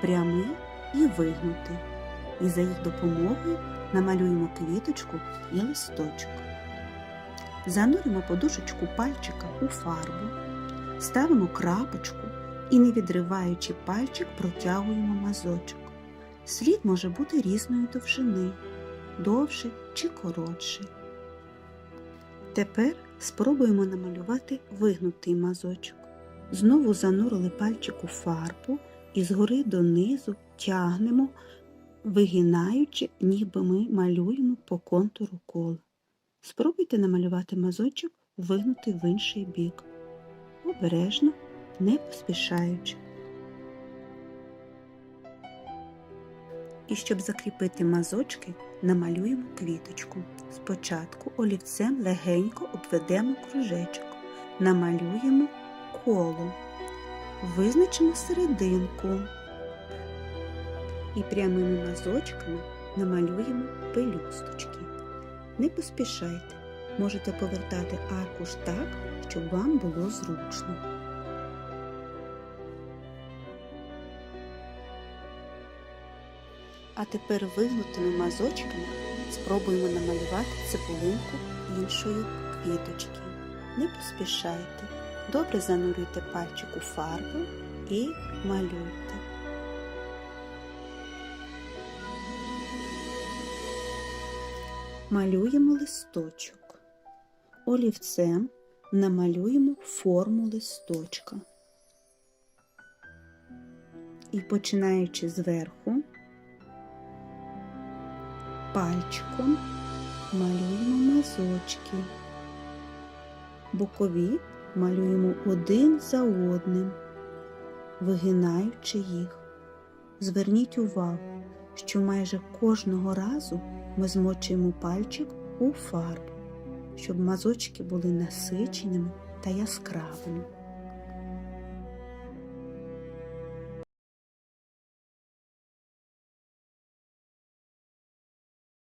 прямий і вигнутий. І за їх допомогою намалюємо квіточку і листочок. Зануримо подушечку пальчика у фарбу, ставимо крапочку і, не відриваючи пальчик, протягуємо мазочок. Слід може бути різної довжини, довший чи коротший. Тепер спробуємо намалювати вигнутий мазочок. Знову занурили пальчик у фарбу і згори донизу тягнемо, вигинаючи, ніби ми малюємо по контуру кола. Спробуйте намалювати мазочок, вигнутий в інший бік. Обережно, не поспішаючи. І щоб закріпити мазочки, намалюємо квіточку. Спочатку олівцем легенько обведемо кружечок, намалюємо коло, визначимо серединку і прямими мазочками намалюємо пелюсточки. Не поспішайте, можете повертати аркуш так, щоб вам було зручно. А тепер вигнутими мазочками спробуємо намалювати цибулинку іншої квіточки. Не поспішайте, добре занурюйте пальчик у фарбу і малюйте. Малюємо листочок. Олівцем намалюємо форму листочка. І починаючи зверху, пальчиком малюємо мазочки. Бокові малюємо один за одним, вигинаючи їх. Зверніть увагу, що майже кожного разу ми змочуємо пальчик у фарбу, щоб мазочки були насиченими та яскравими.